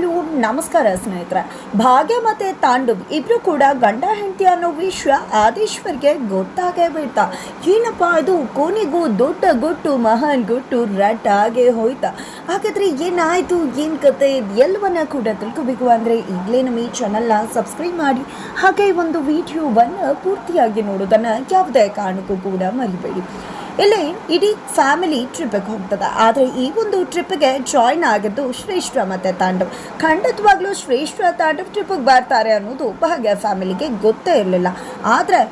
Hello ನಮಸ್ಕಾರ ಸ್ನೇಹಿತರೆ. ಭಾಗ್ಯ ಮತ್ತೆ ತಾಂಡವ್ ಇಬ್ರು ಕೂಡ ಗಂಡ ಹೆಂಡತಿ ಅನ್ನೋ ವಿಷಯ ಆದೇಶ್ವರ್ಗೆ ಗೊತ್ತಾಗೇ ಬಿಡ್ತಾ ಏನಪ್ಪ ಅದು ಕೊನೆಗೂ ದೊಡ್ಡ ಗುಟ್ಟು, ಮಹಾನ್ ಗುಟ್ಟು ರಟ್ ಆಗೇ ಹೋಯ್ತಾ. ಹಾಗಾದ್ರೆ ಏನಾಯ್ತು? ಏನ್ ಕತೆ? ಎಲ್ಲವನ್ನ ಕೂಡ ತಿಳ್ಕೋಬೇಕು ಅಂದ್ರೆ ಈಗಲೇ ನಮ್ಮ ಈ ಚಾನಲ್ನ ಸಬ್ಸ್ಕ್ರೈಬ್ ಮಾಡಿ. ಹಾಗೆ ಒಂದು ವಿಡಿಯೋವನ್ನು ಪೂರ್ತಿಯಾಗಿ ನೋಡೋದನ್ನ ಯಾವುದೇ ಕಾರಣಕ್ಕೂ ಕೂಡ ಮರಿಬೇಡಿ. ಇಲ್ಲಿ ಇಡೀ ಫ್ಯಾಮಿಲಿ ಟ್ರಿಪ್ಪಿಗೆ ಹೋಗ್ತದೆ. ಆದರೆ ಈ ಒಂದು ಟ್ರಿಪ್ಗೆ ಜಾಯ್ನ್ ಆಗಿದ್ದು ಶ್ರೇಷ್ಠ ಮತ್ತು ತಾಂಡವ್. ಖಂಡಿತವಾಗ್ಲೂ ಶ್ರೇಷ್ಠ ತಾಂಡವ್ ಟ್ರಿಪ್ಪಿಗೆ ಬರ್ತಾರೆ ಅನ್ನೋದು ಭಾಗ್ಯ ಫ್ಯಾಮಿಲಿಗೆ ಗೊತ್ತೇ ಇರಲಿಲ್ಲ. ಆದರೆ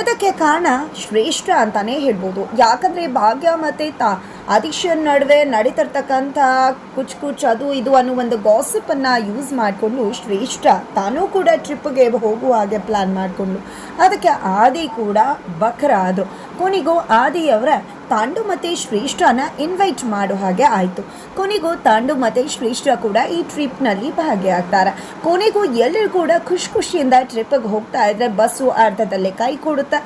ಇದಕ್ಕೆ ಕಾರಣ ಶ್ರೇಷ್ಠ ಅಂತಾನೆ ಹೇಳ್ಬೋದು. ಯಾಕಂದರೆ ಭಾಗ್ಯ ಮತ್ತು ತಾ ಅದಿಕ್ಷನ್ ನಡುವೆ ನಡೀತಿರ್ತಕ್ಕಂಥ ಕುಚ್ ಕುಚ್ ಅದು ಇದು ಅನ್ನೋ ಒಂದು ಗಾಸಿಪನ್ನು ಯೂಸ್ ಮಾಡಿಕೊಂಡು ಶ್ರೇಷ್ಠ ತಾನೂ ಕೂಡ ಟ್ರಿಪ್ಗೆ ಹೋಗುವ ಹಾಗೆ ಪ್ಲ್ಯಾನ್ ಮಾಡಿಕೊಂಡು ಅದಕ್ಕೆ ಆದಿ ಕೂಡ ಬಕ್ರ ಆದರು ಕೊನೆಗೂ ಆದಿಯವರ ತಾಂಡು ಮತ್ತು ಶ್ರೇಷ್ಠನ ಇನ್ವೈಟ್ ಮಾಡೋ ಹಾಗೆ ಆಯಿತು. ಕೊನೆಗೂ ತಾಂಡು ಮತ್ತು ಶ್ರೇಷ್ಠ ಕೂಡ ಈ ಟ್ರಿಪ್ನಲ್ಲಿ ಭಾಗಿಯಾಗ್ತಾರೆ. ಕೊನೆಗೂ ಎಲ್ಲರೂ ಕೂಡ ಖುಷಿ ಖುಷಿಯಿಂದ ಟ್ರಿಪ್ಗೆ ಹೋಗ್ತಾ ಇದ್ರೆ ಬಸ್ಸು ಅರ್ಧದಲ್ಲೇ ಕೈ ಕೊಡುತ್ತೆ.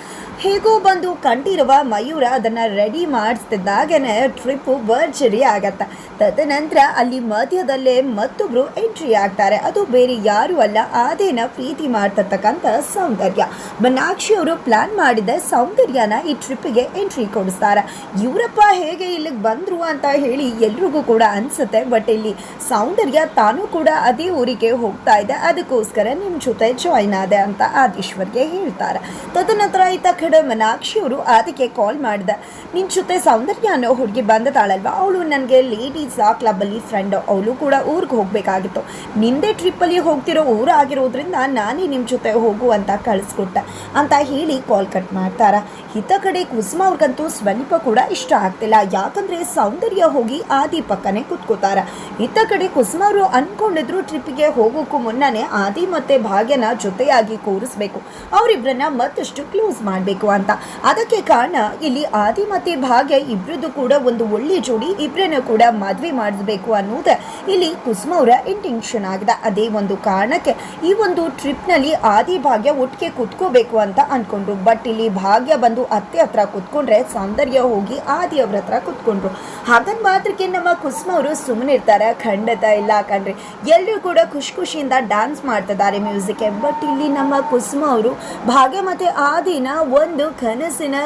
ಹೇಗೋ ಬಂದು ಕಂಡಿರುವ ಮಯೂರ ಅದನ್ನು ರೆಡಿ ಮಾಡಿಸ್ತಿದ್ದಾಗನೇ ಟ್ರಿಪ್ಪು ಭರ್ಜರಿ ಆಗತ್ತೆ. ತದನಂತರ ಅಲ್ಲಿ ಮಧ್ಯದಲ್ಲೇ ಮತ್ತೊಬ್ಬರು ಎಂಟ್ರಿ ಆಗ್ತಾರೆ. ಅದು ಬೇರೆ ಯಾರೂ ಅಲ್ಲ, ಆದೇನ ಪ್ರೀತಿ ಮಾಡ್ತಕ್ಕಂಥ ಸೌಂದರ್ಯ. ಮನಾಕ್ಷಿ ಅವರು ಪ್ಲಾನ್ ಮಾಡಿದ ಸೌಂದರ್ಯನ ಈ ಟ್ರಿಪ್ಪಿಗೆ ಎಂಟ್ರಿ ಕೊಡಿಸ್ತಾರೆ. ಇವರಪ್ಪ ಹೇಗೆ ಇಲ್ಲಿಗೆ ಬಂದ್ರು ಅಂತ ಹೇಳಿ ಎಲ್ರಿಗೂ ಕೂಡ ಅನಿಸುತ್ತೆ. ಬಟ್ ಇಲ್ಲಿ ಸೌಂದರ್ಯ ತಾನು ಕೂಡ ಅದೇ ಊರಿಗೆ ಹೋಗ್ತಾ ಇದೆ. ಅದಕ್ಕೋಸ್ಕರ ನಿಮ್ಮ ಜೊತೆ ಜಾಯ್ನ್ ಆದೆ ಅಂತ ಆದೀಶ್ವರ್ಗೆ ಹೇಳ್ತಾರೆ. ತದನಂತರ ಈತ ಕಡೆ ಮನಾಕ್ಷಿ ಅವರು ಅದಕ್ಕೆ ಕಾಲ್ ಮಾಡಿದೆ. ನಿಮ್ಮ ಜೊತೆ ಸೌಂದರ್ಯ ಅನ್ನೋ ಹುಡುಗಿ ಬಂದತಾಳಲ್ವಾ ಅವಳು ನನಗೆ ಲೇಡೀಸ್ ಆ ಕ್ಲಬ್ಬಲ್ಲಿ ಫ್ರೆಂಡ್ ಅವಳು ಕೂಡ ಊರಿಗೆ ಹೋಗಬೇಕಾಗಿತ್ತು. ನಿಂದೇ ಟ್ರಿಪ್ಪಲ್ಲಿ ಹೋಗ್ತಿರೋ ಊರು ಆಗಿರೋದ್ರಿಂದ ನಾನೇ ನಿಮ್ಮ ಜೊತೆ ಹೋಗು ಅಂತ ಕಳಿಸ್ಕೊಟ್ಟೆ ಅಂತ ಹೇಳಿ ಕಾಲ್ ಕಟ್ ಮಾಡ್ತಾರ. ಹಿತ ಕಡೆ ಕುಸುಮ ಅವ್ರಿಗಂತೂ ಸ್ವಲ್ಪ ಕೂಡ ಇಷ್ಟ ಆಗ್ತಿಲ್ಲ. ಯಾಕಂದ್ರೆ ಸೌಂದರ್ಯ ಹೋಗಿ ಆದಿ ಪಕ್ಕನೆ ಕುತ್ಕೋತಾರ. ಇತ್ತ ಕಡೆ ಕುಸುಮ ಅವರು ಅನ್ಕೊಂಡಿದ್ರು ಟ್ರಿಪ್ಗೆ ಹೋಗೋಕ್ಕೂ ಮುನ್ನನೇ ಆದಿ ಮತ್ತೆ ಭಾಗ್ಯನ ಜೊತೆಯಾಗಿ ಕೂರಿಸ್ಬೇಕು. ಅವರಿಬ್ಬರನ್ನ ಮತ್ತಷ್ಟು ಕ್ಲೋಸ್ ಮಾಡಬೇಕು ಅಂತ. ಅದಕ್ಕೆ ಕಾರಣ ಇಲ್ಲಿ ಆದಿ ಮತ್ತೆ ಭಾಗ್ಯ ಇಬ್ರದ್ದು ಕೂಡ ಒಂದು ಒಳ್ಳೆ ಜೋಡಿ ಇಬ್ಬರನ್ನು ಕೂಡ ಮದುವೆ ಮಾಡಿಸ್ಬೇಕು ಅನ್ನೋದು ಇಲ್ಲಿ ಕುಸುಮ ಅವರ ಇಂಟೆನ್ಷನ್ ಆಗಿದೆ. ಅದೇ ಒಂದು ಕಾರಣಕ್ಕೆ ಈ ಒಂದು ಟ್ರಿಪ್ನಲ್ಲಿ ಆದಿ ಭಾಗ್ಯ ಒಟ್ಟಿಗೆ ಕುತ್ಕೋಬೇಕು ಅಂತ ಅನ್ಕೊಂಡ್ರು. ಬಟ್ ಇಲ್ಲಿ ಭಾಗ್ಯ ಬಂದು ಅತ್ತೆ ಹತ್ರ ಕುತ್ಕೊಂಡ್ರೆ ಸೌಂದರ್ಯ ಹೋಗಿ ಆದಿ ಅವ್ರ ಹತ್ರ ಕುತ್ಕೊಂಡ್ರು. ಹಾಗನ್ ಮಾತ್ರಕ್ಕೆ ನಮ್ಮ ಕುಸುಮ ಅವರು ಸುಮ್ಮನೆ ಇರ್ತಾರೆ. ಖಂಡಿತ ಇಲ್ಲ ಕಣ್ರಿ. ಎಲ್ಲರೂ ಕೂಡ ಖುಷಿ ಖುಷಿಯಿಂದ ಡ್ಯಾನ್ಸ್ ಮಾಡ್ತಿದ್ದಾರೆ ಮ್ಯೂಸಿಕ್ಗೆ ಬಟ್ ಇಲ್ಲಿ ನಮ್ಮ ಕುಸುಮ ಅವರು ಭಾಗ್ಯ ಮತ್ತೆ ಆದಿನ ಒಂದು ಕನಸಿನ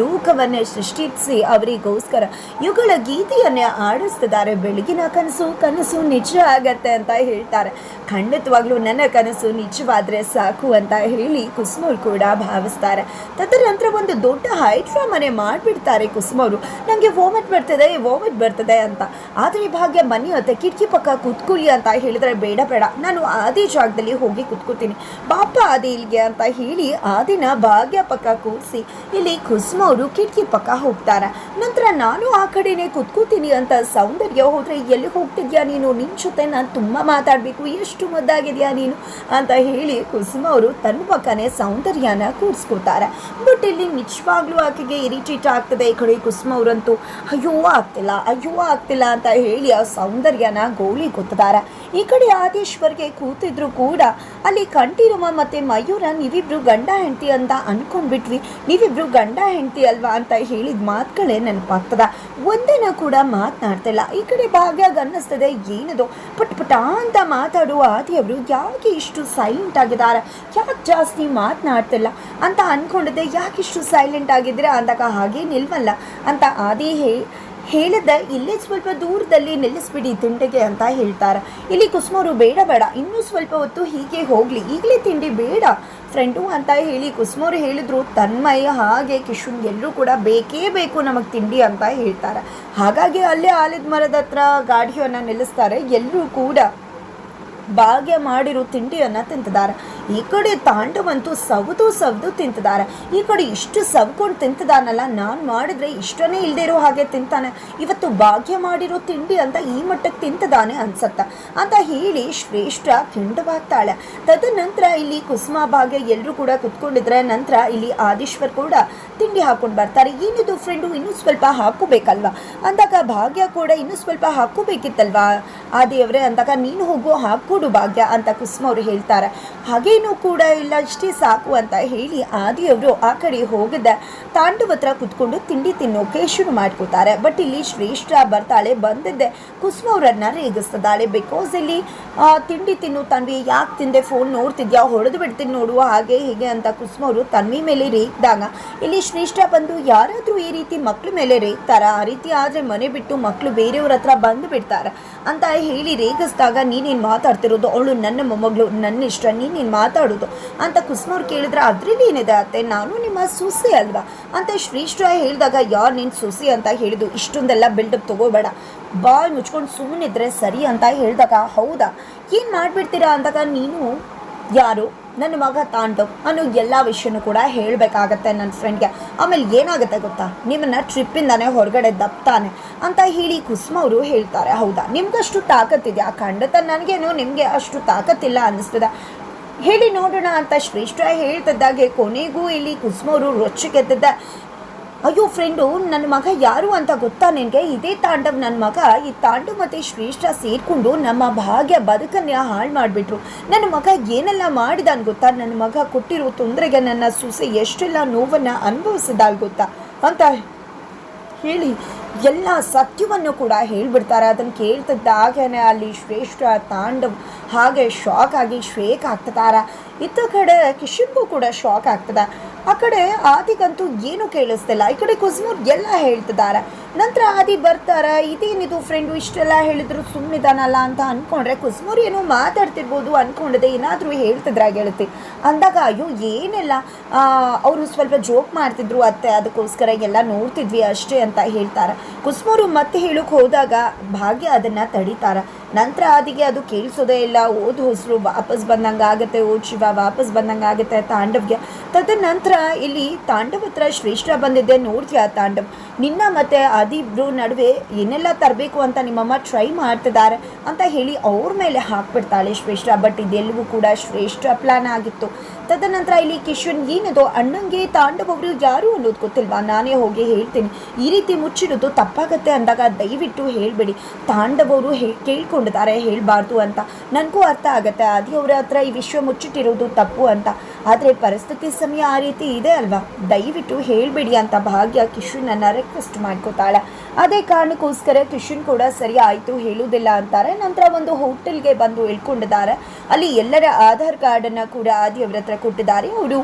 ಲೋಕವನ್ನೇ ಸೃಷ್ಟಿಸಿ ಅವರಿಗೋಸ್ಕರ ಇವುಗಳ ಗೀತೆಯನ್ನೇ ಆಡಿಸ್ತಿದ್ದಾರೆ. ಬೆಳಗಿನ ಕನಸು ಕನಸು ನಿಜ ಆಗತ್ತೆ ಅಂತ ಹೇಳ್ತಾರೆ. ಖಂಡಿತವಾಗ್ಲೂ ನನ್ನ ಕನಸು ನಿಜವಾದ್ರೆ ಸಾಕು ಅಂತ ಹೇಳಿ ಕುಸುಮರು ಕೂಡ ಭಾವಿಸ್ತಾರೆ. ತದನಂತರ ಒಂದು ದೊಡ್ಡ ಹೈಡ್ರಾ ಮನೆ ಕುಸುಮ ಕುಸುಮವರು ನನಗೆ ವಾಮಿಟ್ ಬರ್ತದೆ ವಾಮಿಟ್ ಬರ್ತದೆ ಅಂತ. ಆದರೆ ಭಾಗ್ಯ ಮನೆ ಮತ್ತೆ ಕಿಟಕಿ ಪಕ್ಕ ಕೂತ್ಕೊಳ್ಳಿ ಅಂತ ಹೇಳಿದ್ರೆ ಬೇಡ ಬೇಡ. ನಾನು ಅದೇ ಜಾಗದಲ್ಲಿ ಹೋಗಿ ಕುತ್ಕೋತೀನಿ ಪಾಪ ಅದೇ ಇಲ್ಲಿಗೆ ಅಂತ ಹೇಳಿ ಆದಿನ ಭಾಗ್ಯ ಪಕ್ಕ ಕೂರಿಸಿ, ಇಲ್ಲಿ ಕುಸುಮ ಅವರು ಕಿಟಕಿ ಪಕ್ಕ ಹೋಗ್ತಾರೆ. ನಂತರ ನಾನು ಆ ಕಡೆನೇ ಕುತ್ಕೋತೀನಿ ಅಂತ ಸೌಂದರ್ಯ ಹೋದರೆ, ಎಲ್ಲಿ ಹೋಗ್ತಿದ್ಯಾ ನೀನು? ನಿನ್ನ ಜೊತೆ ನಾನು ತುಂಬ ಮಾತಾಡಬೇಕು. ಎಷ್ಟು ಮುದ್ದಾಗಿದೆಯಾ ನೀನು? ಅಂತ ಹೇಳಿ ಕುಸುಮ ಅವರು ತನ್ನ ಪಕ್ಕನೇ ಸೌಂದರ್ಯನ ಕೂರಿಸ್ಕೋತಾರೆ ಬಟ್ ಇಲ್ಲಿ ನಿಜವಾಗ್ಲೂ ಆಕೆಗೆ ಇರಿಟೇಟ್ ಆಗ್ತದೆ ಈ ಕಡೆ ಕುಸುಮ ಅವರಂತೂ ಅಯ್ಯೋ ಆಗ್ತಿಲ್ಲ ಅಯ್ಯೋ ಆಗ್ತಿಲ್ಲ ಅಂತ ಹೇಳಿ ಆ ಸೌಂದರ್ಯನ ಗೋಳಿ ಗೊತ್ತಿದ್ದಾರೆ ಈ ಕಡೆ ಆದೇಶ್ವರ್ಗೆ ಕೂತಿದ್ರು ಕೂಡ. ಅಲ್ಲಿ ಕಂಠಿರುವ ಮತ್ತೆ ಮಯೂರ, ನೀವಿಬ್ರು ಗಂಡ ಹೆಂಡತಿ ಅಂತ ಅನ್ಕೊಂಡ್ಬಿಟ್ವಿ. ನೀವಿಬ್ರು ಗಂಡ ಹೆಂಡತಿ ಅಲ್ವಾ ಅಂತ ಹೇಳಿದ ಮಾತುಗಳೇ ನೆನಪಾಗ್ತದ. ಒಂದೇನ ಕೂಡ ಮಾತನಾಡ್ತಿಲ್ಲ. ಈ ಕಡೆ ಭಾಗ್ಯಾಗ ಅನ್ನಿಸ್ತದೆ, ಏನದು? ಪಟ್ ಪುಟ ಅಂತ ಮಾತಾಡುವ ಆದಿಯವರು ಯಾಕೆ ಇಷ್ಟು ಸೈಲೆಂಟ್ ಆಗಿದ್ದಾರೆ? ಯಾಕೆ ಜಾಸ್ತಿ ಮಾತನಾಡ್ತಿಲ್ಲ? ಅಂತ ಅನ್ಕೊಂಡಿದ್ದೆ, ಯಾಕೆ ಇಷ್ಟು ಸೈಲೆಂಟ್ ಆಗಿದ್ರೆ ಅಂದಾಗ ಹಾಗೆ ನಿಲ್ವಲ್ಲ ಅಂತ ಆದಿ ಹೇ ಹೇಳಿದ ಇಲ್ಲೇ ಸ್ವಲ್ಪ ದೂರದಲ್ಲಿ ನಿಲ್ಲಿಸ್ಬಿಡಿ ತಿಂಡಿಗೆ ಅಂತ ಹೇಳ್ತಾರೆ. ಇಲ್ಲಿ ಕುಸುಮರು ಬೇಡ ಬೇಡ. ಇನ್ನೂ ಸ್ವಲ್ಪ ಹೊತ್ತು ಹೀಗೆ ಹೋಗಲಿ. ಈಗಲೇ ತಿಂಡಿ ಬೇಡ ಫ್ರೆಂಡು ಅಂತ ಹೇಳಿ ಕುಸುಮವ್ರು ಹೇಳಿದ್ರು, ತನ್ಮಯ, ಹಾಗೆ ಕಿಶುನ್ ಎಲ್ಲರೂ ಕೂಡ ಬೇಕೇ ಬೇಕು ನಮಗೆ ತಿಂಡಿ ಅಂತ ಹೇಳ್ತಾರೆ. ಹಾಗಾಗಿ ಅಲ್ಲೇ ಆಲದ ಮರದ ಹತ್ರ ಗಾಡಿಯನ್ನು ನಿಲ್ಲಿಸ್ತಾರೆ ಎಲ್ಲರೂ ಕೂಡ. ಭಾಗ್ಯ ಮಾಡಿರೋ ತಿಂಡಿಯನ್ನು ತಿಂತಿದ್ದಾರೆ. ಈ ಕಡೆ ತಾಂಡವಂತೂ ಸವದು ಸವದು ತಿಂತಿದ್ದಾರೆ. ಈ ಕಡೆ ಇಷ್ಟು ಸವ್ಕೊಂಡು ತಿಂತಿದಾನಲ್ಲ ನಾನು ಮಾಡಿದ್ರೆ ಇಷ್ಟನೇ ಇಲ್ಲದೆ ಇರೋ ಹಾಗೆ ತಿಂತಾನೆ. ಇವತ್ತು ಭಾಗ್ಯ ಮಾಡಿರೋ ತಿಂಡಿ ಅಂತ ಈ ಮಟ್ಟಕ್ಕೆ ತಿಂತಿದ್ದಾನೆ ಅನ್ಸತ್ತ. ಅಂತ ಹೇಳಿ ಶ್ರೇಷ್ಠ ಕೆಂಡವಾಗ್ತಾಳೆ ತದನಂತರ ಇಲ್ಲಿ ಕುಸುಮ ಭಾಗ್ಯ ಎಲ್ಲರೂ ಕೂಡ ಕುತ್ಕೊಂಡಿದ್ರೆ, ನಂತರ ಇಲ್ಲಿ ಆದೀಶ್ವರ್ ಕೂಡ ತಿಂಡಿ ಹಾಕೊಂಡು ಬರ್ತಾರೆ. ಏನಿದು ಫ್ರೆಂಡು ಇನ್ನೂ ಸ್ವಲ್ಪ ಹಾಕೋಬೇಕಲ್ವಾ? ಅಂದಾಗ ಭಾಗ್ಯ ಕೂಡ ಇನ್ನೂ ಸ್ವಲ್ಪ ಹಾಕೋಬೇಕಿತ್ತಲ್ವಾ? ಆ ದೇವರೇ, ಅಂದಾಗ ನೀನು ಹೋಗು, ಹಾಕ್ಕೊಡು ಭಾಗ್ಯ ಅಂತ ಕುಸುಮ ಅವರು ಹೇಳ್ತಾರೆ. ಹಾಗೇನೂ ಕೂಡ ಇಲ್ಲ, ಇಷ್ಟೇ ಸಾಕು ಅಂತ ಹೇಳಿ ಆದಿಯವರು ಆ ಕಡೆ ಹೋಗದ ತಾಂಡವ ಹತ್ರ ಕುತ್ಕೊಂಡು ತಿಂಡಿ ತಿನ್ನೋಕೆ ಶುರು ಮಾಡ್ಕೋತಾರೆ. ಬಟ್ ಇಲ್ಲಿ ಶ್ರೇಷ್ಠ ಬರ್ತಾಳೆ, ಬಂದಿದ್ದೆ. ಕುಸುಮ ಅವರನ್ನ ರೇಗಿಸ್ತದಾಳೆ. ಬಿಕಾಸ್ ಇಲ್ಲಿ ತಿಂಡಿ ತಿನ್ನು ತನ್ವಿ, ಯಾಕೆ ತಿಂದೆ ಫೋನ್ ನೋಡ್ತಿದ್ಯಾ? ಹೊಡೆದು ಬಿಡ್ತೀನಿ ನೋಡುವ ಹಾಗೆ ಹೀಗೆ ಅಂತ ಕುಸುಮ ಅವರು ತನ್ವಿ ಮೇಲೆ ರೇಗಿದಾಗ, ಇಲ್ಲಿ ಶ್ರೇಷ್ಠ ಬಂದು ಯಾರಾದರೂ ಈ ರೀತಿ ಮಕ್ಳ ಮೇಲೆ ರೇಗ್ತಾರ? ಆ ರೀತಿ ಆದರೆ ಮನೆ ಬಿಟ್ಟು ಮಕ್ಕಳು ಬೇರೆಯವ್ರ ಹತ್ರ ಬಂದು ಬಿಡ್ತಾರೆ? ಅಂತ ಹೇಳಿ ರೇಗಿಸ್ದಾಗ, ನೀನೇನು ಮಾತಾಡ್ತಿರೋದು? ಅವಳು ನನ್ನ ಮೊಮ್ಮಗಳು, ನನ್ನ ಇಷ್ಟ, ನೀನೇನು ಮಾತಾಡೋದು? ಅಂತ ಕುಸುಮವ್ರು ಕೇಳಿದ್ರೆ, ಅದರಲ್ಲಿ ಏನಿದೆ ಅತ್ತೆ? ನಾನು ನಿಮ್ಮ ಸೊಸೆ ಅಲ್ವಾ? ಅಂತ ಶ್ರೇಷ್ಠ ಹೇಳಿದಾಗ, ಯಾರು ನಿನ್ನ ಸೊಸೆ ಅಂತ ಹೇಳಿದ್ದು? ಇಷ್ಟೊಂದೆಲ್ಲ ಬಿಲ್ಡಪ್ ತಗೋಬೇಡ. ಬಾಯ್ ಮುಚ್ಕೊಂಡು ಸುಮ್ಮನಿದ್ರೆ ಸರಿ ಅಂತ ಹೇಳಿದಾಗ, ಹೌದಾ? ಏನು ಮಾಡಿಬಿಡ್ತೀರಾ ಅಂದಾಗ, ನೀನು ಯಾರು? ನನ್ನ ಮಗ ತಾಂಡು ಅನ್ನೋ ಎಲ್ಲ ವಿಷಯನೂ ಕೂಡ ಹೇಳಬೇಕಾಗತ್ತೆ ನನ್ನ ಫ್ರೆಂಡ್ಗೆ ಆಮೇಲೆ ಏನಾಗುತ್ತೆ ಗೊತ್ತಾ? ನಿಮ್ಮನ್ನ ಟ್ರಿಪ್ಪಿಂದಾನೆ ಹೊರಗಡೆ ದಪ್ತಾನೆ ಅಂತ ಹೇಳಿ ಕುಸುಮ ಅವರು ಹೇಳ್ತಾರೆ. ಹೌದಾ? ನಿಮ್ಗಷ್ಟು ತಾಕತ್ತಿದೆಯಾ? ಖಂಡತ ನನಗೇನು ನಿಮಗೆ ಅಷ್ಟು ತಾಕತ್ತಿಲ್ಲ ಅನ್ನಿಸ್ತದೆ. ಹೇಳಿ ನೋಡೋಣ ಅಂತ ಶ್ರೇಷ್ಠ ಹೇಳ್ತಿದ್ದಾಗೆ ಕೊನೆಗೂ ಇಲ್ಲಿ ಕುಸುಮ ಅವರು ರೊಚ್ಚಿಗೆದ್ದಿದ್ದ ಅಯ್ಯೋ ಫ್ರೆಂಡು ನನ್ನ ಮಗ ಯಾರು ಅಂತ ಗೊತ್ತಾ ನಿನಗೆ? ಇದೇ ತಾಂಡವ್ ನನ್ನ ಮಗ. ಈ ತಾಂಡವ್ ಮತ್ತು ಶ್ರೇಷ್ಠ ಸೇರಿಕೊಂಡು ನಮ್ಮ ಭಾಗ್ಯ ಬದುಕನ್ನೇ ಹಾಳು ಮಾಡಿಬಿಟ್ರು. ನನ್ನ ಮಗ ಏನೆಲ್ಲ ಮಾಡಿದಾನ್ ಗೊತ್ತಾ? ನನ್ನ ಮಗ ಕೊಟ್ಟಿರೋ ತೊಂದರೆಗೆ ನನ್ನ ಸೊಸೆ ಎಷ್ಟೆಲ್ಲ ನೋವನ್ನು ಅನುಭವಿಸಿದಾಳ್ ಗೊತ್ತಾ? ಅಂತ ಹೇಳಿ ಎಲ್ಲ ಸತ್ಯವನ್ನು ಕೂಡ ಹೇಳ್ಬಿಡ್ತಾರೆ. ಅದನ್ನು ಕೇಳ್ತಿದ್ದಾಗೇ ಅಲ್ಲಿ ಶ್ರೇಷ್ಠ ತಾಂಡವ್ ಹಾಗೆ ಶಾಕ್ ಆಗಿ ಶ್ವೇಕ್ ಆಗ್ತದಾರ. ಇತ್ತ ಕಡೆ ಕಿಶನ್ಗೂ ಕೂಡ ಶಾಕ್ ಆಗ್ತದ. ಆ ಕಡೆ ಆದಿಗಂತೂ ಏನು ಕೇಳಿಸ್ತಿಲ್ಲ. ಈ ಕಡೆ ಕುಸ್ಮೂರ್ ಎಲ್ಲ ಹೇಳ್ತಿದ್ದಾರೆ. ನಂತರ ಆದಿ ಬರ್ತಾರೆ, ಇದೇನಿದು ಫ್ರೆಂಡು ಇಷ್ಟೆಲ್ಲ ಹೇಳಿದ್ರು ಸುಮ್ಮನಿದಾನಲ್ಲ ಅಂತ ಅನ್ಕೊಂಡ್ರೆ ಕುಸ್ಮೂರ್ ಏನೋ ಮಾತಾಡ್ತಿರ್ಬೋದು ಅನ್ಕೊಂಡಿದೆ, ಏನಾದರೂ ಹೇಳ್ತಿದ್ರೆ ಗೆಳತಿ ಅಂದಾಗ ಅಯ್ಯೋ, ಏನೆಲ್ಲ. ಅವರು ಸ್ವಲ್ಪ ಜೋಕ್ ಮಾಡ್ತಿದ್ರು ಅತ್ತೆ, ಅದಕ್ಕೋಸ್ಕರ ಎಲ್ಲ ನೋಡ್ತಿದ್ವಿ ಅಷ್ಟೇ ಅಂತ ಹೇಳ್ತಾರೆ. ಕುಸ್ಮೂರು ಮತ್ತೆ ಹೇಳೋಕೆ ಹೋದಾಗ ಭಾಗ್ಯ ಅದನ್ನು ತಡಿತಾರ. ನಂತರ ಆದಿಗೆ ಅದು ಕೇಳಿಸೋದೇ ಇಲ್ಲ. ಓದು ಹೊಸರು ವಾಪಸ್ ಬಂದಂಗೆ ಆಗುತ್ತೆ, ಓದ್ ಶಿವ ವಾಪಸ್ ಬಂದಂಗೆ ಆಗುತ್ತೆ ತಾಂಡವ್ಗೆ. ತದನಂತರ ಇಲ್ಲಿ ತಾಂಡವ ಹತ್ರ ಶ್ರೇಷ್ಠ ಬಂದಿದ್ದೆ ನೋಡ್ತೀಯ ತಾಂಡವ್? ನಿನ್ನ ಮತ್ತೆ ಆದಿಬ್ರು ನಡುವೆ ಏನೆಲ್ಲ ತರಬೇಕು ಅಂತ ನಿಮ್ಮಮ್ಮ ಟ್ರೈ ಮಾಡ್ತಿದ್ದಾರೆ ಅಂತ ಹೇಳಿ ಅವ್ರ ಮೇಲೆ ಹಾಕ್ಬಿಡ್ತಾಳೆ ಶ್ರೇಷ್ಠ. ಬಟ್ ಇದೆಲ್ಲವೂ ಕೂಡ ಶ್ರೇಷ್ಠ ಪ್ಲಾನ್ ಆಗಿತ್ತು. ತದನಂತರ ಇಲ್ಲಿ ಕಿಶನ್ ಏನಿದು? ಅಣ್ಣಂಗೆ ತಾಂಡವರು ಯಾರು ಅನ್ನೋದು ಗೊತ್ತಿಲ್ವಾ? ನಾನೇ ಹೋಗಿ ಹೇಳ್ತೀನಿ. ಈ ರೀತಿ ಮುಚ್ಚಿರೋದು ತಪ್ಪಾಗತ್ತೆ ಅಂದಾಗ ದಯವಿಟ್ಟು ಹೇಳಬೇಡಿ. ತಾಂಡವರು ಹೇ ಕೇಳ್ಕೊಂಡಿದ್ದಾರೆ, ಹೇಳಬಾರ್ದು ಅಂತ. ನನಗೂ ಅರ್ಥ ಆಗುತ್ತೆ. ಆದಿ ಅವರ ಹತ್ರ ಈ ವಿಶ್ವ ಮುಚ್ಚಿಟ್ಟಿರೋದು ತಪ್ಪು ಅಂತ. ಆದರೆ ಪರಿಸ್ಥಿತಿ ಸಮಯ ಆ ರೀತಿ ಇದೆ ಅಲ್ವಾ? ದಯವಿಟ್ಟು ಹೇಳಬೇಡಿ ಅಂತ ಭಾಗ್ಯ ಕಿಶನನ್ನು ರಿಕ್ವೆಸ್ಟ್ ಮಾಡ್ಕೋತಾಳೆ. ಅದೇ ಕಾರಣಕ್ಕೋಸ್ಕರ ಕಿಶುನ್ ಕೂಡ ಸರಿ ಆಯಿತು, ಹೇಳುವುದಿಲ್ಲ ಅಂತಾರೆ. ನಂತರ ಒಂದು ಹೋಟೆಲ್ಗೆ ಬಂದು ಇಳ್ಕೊಂಡಿದ್ದಾರೆ ಅಲ್ಲಿ ಎಲ್ಲರ ಆಧಾರ್ ಕಾರ್ಡನ್ನು ಕೂಡ ಆದಿ ಅವರ ಹತ್ರ ಕೊಟ್ಟಿದ್ದಾರೆ. ಅವರು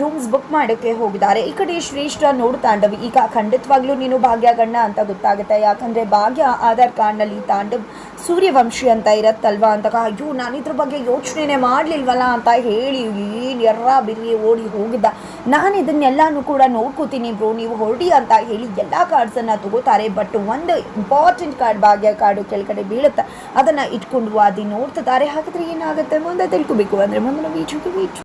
ರೂಮ್ಸ್ ಬುಕ್ ಮಾಡೋಕ್ಕೆ ಹೋಗಿದ್ದಾರೆ. ಈ ಕಡೆ ಶ್ರೇಷ್ಠ ನೋಡು ತಾಂಡವ್. ಈಗ ಖಂಡಿತವಾಗ್ಲೂ ನೀನು ಭಾಗ್ಯ ಗಣ್ಣ ಅಂತ ಗೊತ್ತಾಗುತ್ತೆ. ಯಾಕಂದರೆ ಭಾಗ್ಯ, ಆಧಾರ್ ಕಾರ್ಡ್ನಲ್ಲಿ ತಾಂಡವ್ ಸೂರ್ಯವಂಶಿ ಅಂತ ಇರತ್ತಲ್ವಾ ಅಂತ ಅಯ್ಯೋ, ನಾನು ಇದ್ರ ಬಗ್ಗೆ ಯೋಚನೆನೇ ಮಾಡಲಿಲ್ವಲ್ಲ ಅಂತ ಹೇಳಿ ಏನು ಎರ್ರ ಬಿರಿ ಓಡಿ ಹೋಗಿದ್ದ. ನಾನು ಇದನ್ನೆಲ್ಲನೂ ಕೂಡ ನೋಡ್ಕೋತೀನಿ ಬ್ರೋ. ನೀವು ಹೊರಡಿ ಅಂತ ಹೇಳಿ ಎಲ್ಲ ಕಾರ್ಡ್ಸನ್ನು ತಗೋತಾರೆ. ಬಟ್ ಒಂದು ಇಂಪಾರ್ಟೆಂಟ್ ಕಾರ್ಡ್ ಭಾಗ್ಯ ಕಾರ್ಡು ಕೆಳಗಡೆ ಬೀಳುತ್ತೆ. ಅದನ್ನು ಇಟ್ಕೊಂಡು ಅದಿ ನೋಡ್ತಿದ್ದಾರೆ. ಹಾಗಾದರೆ ಏನಾಗುತ್ತೆ? ಮುಂದೆ ತಿಳ್ಕೊಬೇಕು. ಅಂದರೆ ಮುಂದೆ ನಾವು ವೀಟ್